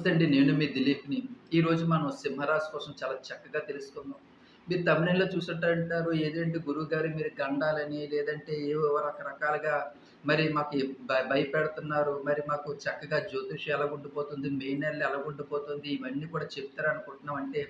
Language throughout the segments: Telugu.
నమస్తే అండి. నేను మీ దిలీప్ని. ఈరోజు మనం సింహరాశి కోసం చాలా చక్కగా తెలుసుకుందాం. మీరు తమిళంలో చూసుంటారు ఏదంటే గురువు గారు మీరు గండాలని లేదంటే ఏవో రకరకాలుగా మరి మాకు భయపెడుతున్నారు. మరి మాకు చక్కగా జ్యోతిషం ఎలా ఉండిపోతుంది మే నెలలు ఎలా ఉండిపోతుంది ఇవన్నీ కూడా చెప్తారు అనుకుంటున్నాం అంటే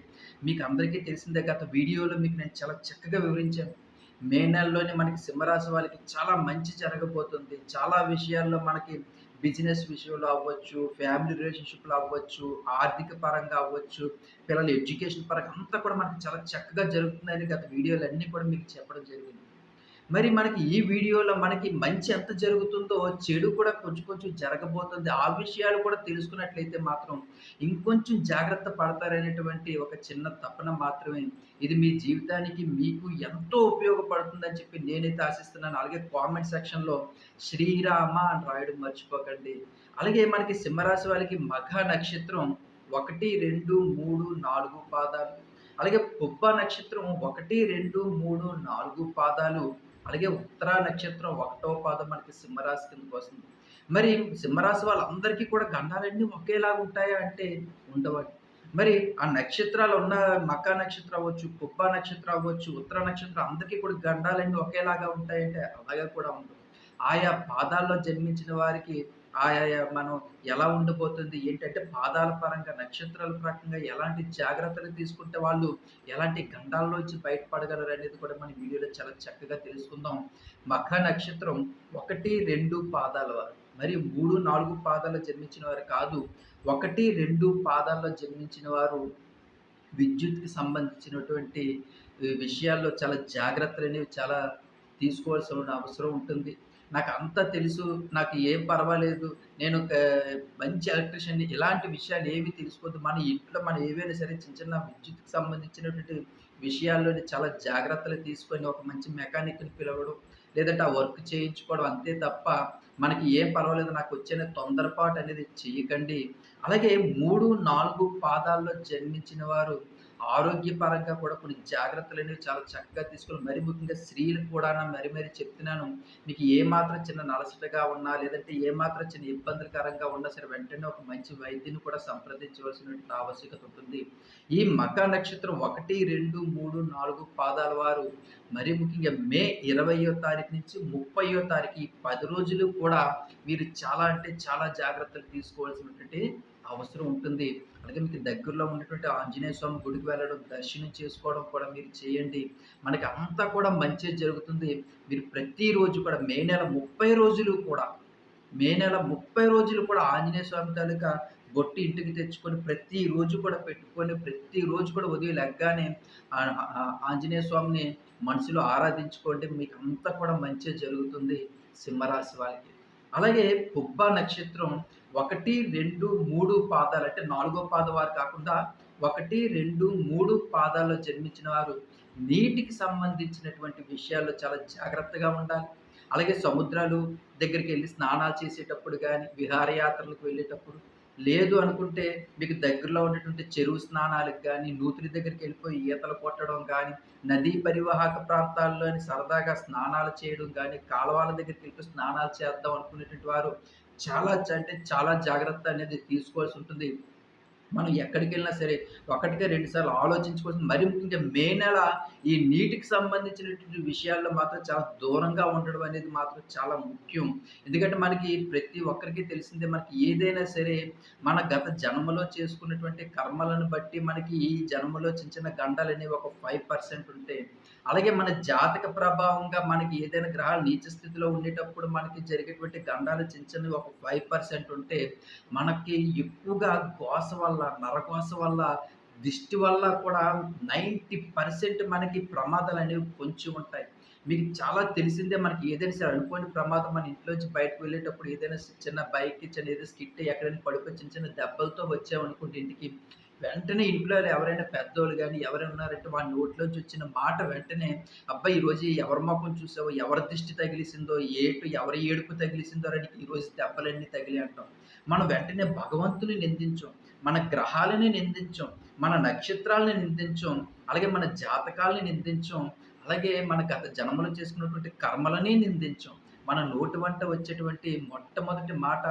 మీకు అందరికీ తెలిసిందే గత వీడియోలో మీకు నేను చాలా చక్కగా వివరించాను. మే నెలలోనే మనకి సింహరాశి వాళ్ళకి చాలా మంచి జరగబోతుంది. చాలా విషయాల్లో మనకి బిజినెస్ విషయంలో అవ్వచ్చు ఫ్యామిలీ రిలేషన్షిప్లో అవ్వచ్చు ఆర్థిక పరంగా అవ్వచ్చు పిల్లల ఎడ్యుకేషన్ పరంగా అంతా కూడా మనకి చాలా చక్కగా జరుగుతుందని గత వీడియోలు అన్నీ కూడా మీకు చెప్పడం జరిగింది. మరి మనకి ఈ వీడియోలో మనకి మంచి ఎంత జరుగుతుందో చెడు కూడా కొంచెం కొంచెం జరగబోతుంది. ఆ విషయాలు కూడా తెలుసుకున్నట్లయితే మాత్రం ఇంకొంచెం జాగ్రత్త పడతారనేటువంటి ఒక చిన్న తపన మాత్రమే. ఇది మీ జీవితానికి మీకు ఎంతో ఉపయోగపడుతుందని చెప్పి నేనైతే ఆశిస్తున్నాను. అలాగే కామెంట్ సెక్షన్లో శ్రీరామ అని రాయడం మర్చిపోకండి. అలాగే మనకి సింహరాశి వాళ్ళకి మఘ నక్షత్రం ఒకటి రెండు మూడు నాలుగు పాదాలు. అలాగే పుబ్బ నక్షత్రం ఒకటి రెండు మూడు నాలుగు పాదాలు. అలాగే ఉత్తర నక్షత్రం ఒకటో పాదం మనకి సింహరాశి కిందకి వస్తుంది. మరి సింహరాశి వాళ్ళందరికీ కూడా గండాలన్నీ ఒకేలాగా ఉంటాయా అంటే ఉండవండి. మరి ఆ నక్షత్రాలు ఉన్న మక్క నక్షత్రం అవ్వచ్చు కుప్ప నక్షత్రం అవ్వచ్చు ఉత్తర నక్షత్రం అందరికీ కూడా గండాలన్నీ ఒకేలాగా ఉంటాయంటే అలాగా కూడా ఉండవు ఆయా పాదాల్లో జన్మించిన వారికి ఆయా మనం ఎలా ఉండబోతుంది ఏంటంటే పాదాల పరంగా నక్షత్రాల పరంగా ఎలాంటి జాగ్రత్తలు తీసుకుంటే వాళ్ళు ఎలాంటి గండాల్లోంచి బయటపడగలరు అనేది కూడా మన వీడియోలో చాలా చక్కగా తెలుసుకుందాం. మఖ నక్షత్రం ఒకటి రెండు పాదాల వారు. మరి మూడు నాలుగు పాదాల్లో జన్మించిన వారు కాదు. ఒకటి రెండు పాదాల్లో జన్మించిన వారు విద్యుత్కి సంబంధించినటువంటి విషయాల్లో చాలా జాగ్రత్తలు అనేవి చాలా తీసుకోవాల్సిన అవసరం ఉంటుంది. నాకు అంత తెలుసు నాకు ఏం పర్వాలేదు. నేను ఒక మంచి ఎలక్ట్రీషియన్ ఇలాంటి విషయాలు ఏవి తెలుసుకోవద్దు. మన ఇంట్లో మనం ఏవైనా సరే చిన్న చిన్న విద్యుత్కి సంబంధించినటువంటి విషయాల్లోని చాలా జాగ్రత్తలు తీసుకొని ఒక మంచి మెకానిక్ని పిలవడం లేదంటే ఆ వర్క్ చేయించుకోవడం అంతే తప్ప మనకి ఏం పర్వాలేదు నాకు వచ్చిన తొందరపాటు అనేది చేయకండి. అలాగే మూడు నాలుగు పాదాల్లో జన్మించిన వారు ఆరోగ్యపరంగా కూడా కొన్ని జాగ్రత్తలు అనేవి చాలా చక్కగా తీసుకుని మరి ముఖ్యంగా స్త్రీలకు కూడా మరి మరి చెప్తున్నాను మీకు ఏ మాత్రం చిన్న నలసటగా ఉన్నా లేదంటే ఏ మాత్రం చిన్న ఇబ్బందికరంగా ఉన్నా సరే వెంటనే ఒక మంచి వైద్యుని కూడా సంప్రదించవలసినటువంటి ఆవశ్యకత ఉంటుంది. ఈ మక నక్షత్రం ఒకటి రెండు మూడు నాలుగు పాదాల వారు మరి ముఖ్యంగా మే ఇరవయో తారీఖు నుంచి ముప్పయో తారీఖు ఈ పది రోజులు కూడా మీరు చాలా అంటే చాలా జాగ్రత్తలు తీసుకోవాల్సినటువంటి అవసరం ఉంటుంది. అలాగే మీకు దగ్గరలో ఉన్నటువంటి ఆంజనేయ స్వామి గుడికి వెళ్ళడం దర్శనం చేసుకోవడం కూడా మీరు చేయండి. మనకి అంతా కూడా మంచి జరుగుతుంది. మీరు ప్రతిరోజు కూడా మే నెల ముప్పై రోజులు కూడా మే నెల ముప్పై రోజులు కూడా ఆంజనేయ స్వామి తాలూకా బొట్టి ఇంటికి తెచ్చుకొని ప్రతిరోజు కూడా పెట్టుకొని ప్రతిరోజు కూడా ఉదయం లెగ్గానే ఆంజనేయ స్వామిని మనసులో ఆరాధించుకోండి. మీకు అంతా కూడా మంచి జరుగుతుంది సింహరాశి వాళ్ళకి. అలాగే పుబ్బ నక్షత్రం ఒకటి రెండు మూడు పాదాలు అంటే నాలుగో పాదం వారు కాకుండా ఒకటి రెండు మూడు పాదాల్లో జన్మించిన వారు నీటికి సంబంధించినటువంటి విషయాల్లో చాలా జాగ్రత్తగా ఉండాలి. అలాగే సముద్రాలు దగ్గరికి వెళ్ళి స్నానాలు చేసేటప్పుడు కానీ విహారయాత్రలకు వెళ్ళేటప్పుడు లేదు అనుకుంటే మీకు దగ్గరలో ఉన్నటువంటి చెరువు స్నానాలకు కానీ నూతుల దగ్గరికి వెళ్ళిపోయి ఈతలు కొట్టడం కానీ నదీ పరివాహక ప్రాంతాల్లోని సరదాగా స్నానాలు చేయడం కానీ కాలువల దగ్గరికి వెళ్ళిపోయి స్నానాలు చేద్దాం అనుకునేటువంటి వారు చాలా అంటే చాలా జాగ్రత్త అనేది తీసుకోవాల్సి ఉంటుంది. మనం ఎక్కడికి వెళ్ళినా సరే ఒకటిగా రెండు సార్లు మరి ముఖ్యంగా మే నెల ఈ నీటికి సంబంధించినటువంటి విషయాల్లో మాత్రం చాలా దూరంగా ఉండడం అనేది మాత్రం చాలా ముఖ్యం. ఎందుకంటే మనకి ప్రతి ఒక్కరికి తెలిసిందే మనకి ఏదైనా సరే మన గత జన్మలో చేసుకున్నటువంటి కర్మలను బట్టి మనకి ఈ జన్మలో చిన్న చిన్న గండాలు అనేవి ఒక ఫైవ్ పర్సెంట్ ఉంటాయి అలాగే మన జాతక ప్రభావంగా మనకి ఏదైనా గ్రహాలు నీచ స్థితిలో ఉండేటప్పుడు మనకి జరిగేటువంటి గండాలు చిన్న చిన్నవి ఒక ఫైవ్ పర్సెంట్ ఉంటే మనకి ఎక్కువగా గోస వల్ల నరకోస వల్ల దిష్టి వల్ల కూడా నైంటీ పర్సెంట్ మనకి ప్రమాదాలు అనేవి కొంచెం ఉంటాయి. మీకు చాలా తెలిసిందే మనకి ఏదైనా సరే అనుకోని ప్రమాదం మన ఇంట్లోంచి బయటకు వెళ్ళేటప్పుడు ఏదైనా చిన్న బైక్ చిన్న ఏదో స్కిట్ ఎక్కడైనా పడిపోయి చిన్న చిన్న దెబ్బలతో వచ్చామనుకుంటే ఇంటికి వెంటనే ఇంట్లో ఎవరైనా పెద్దోళ్ళు కానీ ఎవరైనా ఉన్నారంటే వాళ్ళ నోట్లోంచి వచ్చిన మాట వెంటనే అబ్బాయి ఈరోజు ఎవరి ముఖం చూసావో ఎవరి దిష్టి తగిలిసిందో ఏటు ఎవరి ఏడుపు తగిలిసిందో అని ఈరోజు దెబ్బలన్నీ తగిలి అంటాం. మనం వెంటనే భగవంతుని నిందించాం. మన గ్రహాలని నిందించాం మన నక్షత్రాలని నిందించాం అలాగే మన జాతకాలని నిందించాం అలాగే మన గత జన్మలో చేసుకున్నటువంటి కర్మలని నిందించాం. మన నోటి వంట వచ్చేటువంటి మొట్టమొదటి మాట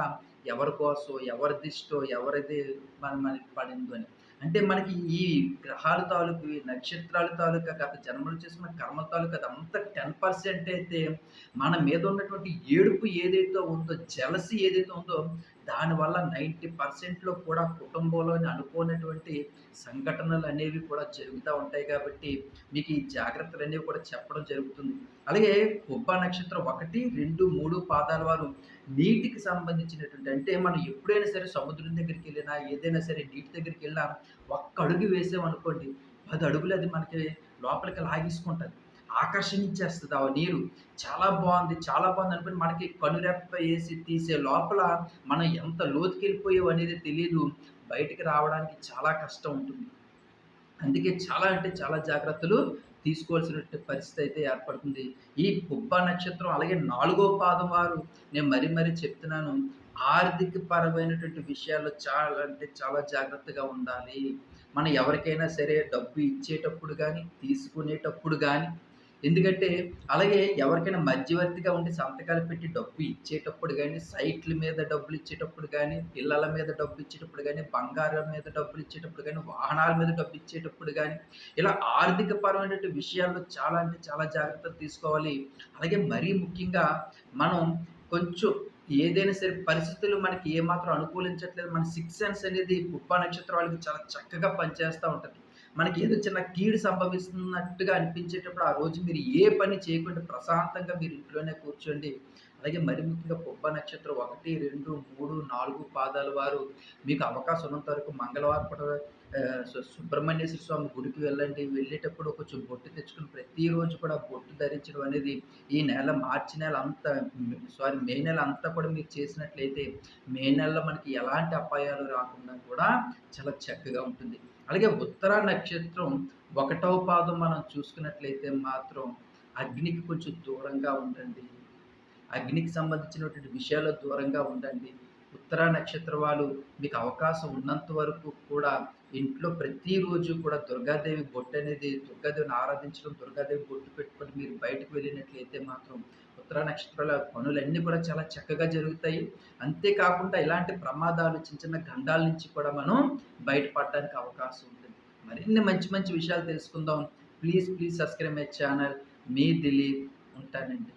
ఎవరి కోసం ఎవరి దిష్టో ఎవరిది మన మనకి పడిందో అని. అంటే మనకి ఈ గ్రహాల తాలూకు ఈ నక్షత్రాల తాలూకా గత జన్మలు చేసుకున్న కర్మ తాలూకా అదంతా టెన్ పర్సెంట్ అయితే మన మీద ఉన్నటువంటి ఏడుపు ఏదైతే ఉందో జలసి ఏదైతే ఉందో దానివల్ల నైంటీ పర్సెంట్లో కూడా కుటుంబంలోని అనుకోనటువంటి సంఘటనలు అనేవి కూడా జరుగుతూ ఉంటాయి కాబట్టి మీకు ఈ జాగ్రత్తలు అనేవి కూడా చెప్పడం జరుగుతుంది. అలాగే కుబ్బ నక్షత్రం ఒకటి రెండు మూడు పాదాల వారు నీటికి సంబంధించినటువంటి అంటే మనం ఎప్పుడైనా సరే సముద్రం దగ్గరికి వెళ్ళినా ఏదైనా సరే నీటి దగ్గరికి వెళ్ళినా ఒక్క అడుగు వేసామనుకోండి పది అడుగులు అది మనకి లోపలికి లాగేసుకుంటుంది. ఆకర్షణించేస్తుంది. ఆ నీరు చాలా బాగుంది చాలా బాగుంది అనుకుని మనకి కనురెప్ప వేసి తీసే లోపల మనం ఎంత లోతుకి వెళ్ళిపోయావు అనేది తెలియదు బయటికి రావడానికి చాలా కష్టం ఉంటుంది. అందుకే చాలా అంటే చాలా జాగ్రత్తలు తీసుకోవాల్సినటువంటి పరిస్థితి అయితే ఏర్పడుతుంది. ఈ పుబ్బ నక్షత్రం అలాగే నాలుగో పాదం వారు నేను మరీ మరీ చెప్తున్నాను. ఆర్థిక పరమైనటువంటి విషయాల్లో చాలా అంటే చాలా జాగ్రత్తగా ఉండాలి. మనం ఎవరికైనా సరే డబ్బు ఇచ్చేటప్పుడు కానీ తీసుకునేటప్పుడు కానీ ఎందుకంటే అలాగే ఎవరికైనా మధ్యవర్తిగా ఉండి సంతకాలు పెట్టి డబ్బు ఇచ్చేటప్పుడు కానీ సైట్ల మీద డబ్బులు ఇచ్చేటప్పుడు కానీ పిల్లల మీద డబ్బు ఇచ్చేటప్పుడు కానీ బంగారం మీద డబ్బులు ఇచ్చేటప్పుడు కానీ వాహనాల మీద డబ్బు ఇచ్చేటప్పుడు కానీ ఇలా ఆర్థిక పరమైనటువంటి విషయాల్లో చాలా అంటే చాలా జాగ్రత్తలు తీసుకోవాలి. అలాగే మరీ ముఖ్యంగా మనం కొంచెం ఏదైనా సరే పరిస్థితులు మనకి ఏమాత్రం అనుకూలించట్లేదు. మన సిక్స్ సెన్స్ అనేది పుప్ప నక్షత్రం వాళ్ళకి చాలా చక్కగా పనిచేస్తూ ఉంటుంది. మనకి ఏదో చిన్న కీడు సంభవిస్తున్నట్టుగా అనిపించేటప్పుడు ఆ రోజు మీరు ఏ పని చేయకుండా ప్రశాంతంగా మీరు ఇంట్లోనే కూర్చోండి. అలాగే మరి ముఖ్యంగా పొబ్బ నక్షత్రం ఒకటి రెండు మూడు నాలుగు పాదాల వారు మీకు అవకాశం ఉన్నంత వరకు మంగళవారం పూట సుబ్రహ్మణ్యేశ్వర స్వామి గుడికి వెళ్ళండి. వెళ్ళేటప్పుడు కొంచెం బొట్టు తెచ్చుకుని ప్రతిరోజు కూడా బొట్టు ధరించడం అనేది ఈ నెల మార్చి నెల అంతా సారీ మే నెల అంతా కూడా మీరు చేసినట్లయితే మే నెలలో మనకి ఎలాంటి అపాయాలు రాకుండా కూడా చాలా చక్కగా ఉంటుంది. అలాగే ఉత్తర నక్షత్రం ఒకటవ పాదం మనం చూసుకున్నట్లయితే మాత్రం అగ్నికి కొంచెం దూరంగా ఉండండి. అగ్నికి సంబంధించినటువంటి విషయాల్లో దూరంగా ఉండండి. ఉత్తర నక్షత్ర వాళ్ళు మీకు అవకాశం ఉన్నంత వరకు కూడా ఇంట్లో ప్రతిరోజు కూడా దుర్గాదేవి బొట్టు అనేది దుర్గాదేవిని ఆరాధించడం దుర్గాదేవి బొట్టు పెట్టుకొని మీరు బయటకు వెళ్ళినట్లయితే మాత్రం ఉత్తర నక్షత్రాల పనులన్నీ కూడా చాలా చక్కగా జరుగుతాయి. అంతేకాకుండా ఇలాంటి ప్రమాదాలు చిన్న చిన్న గండాల నుంచి కూడా మనం బయటపడడానికి అవకాశం ఉంటుంది. మరిన్ని మంచి మంచి విషయాలు తెలుసుకుందాం. Please please subscribe my channel. మీ దిలీప్ ఉంటానండి.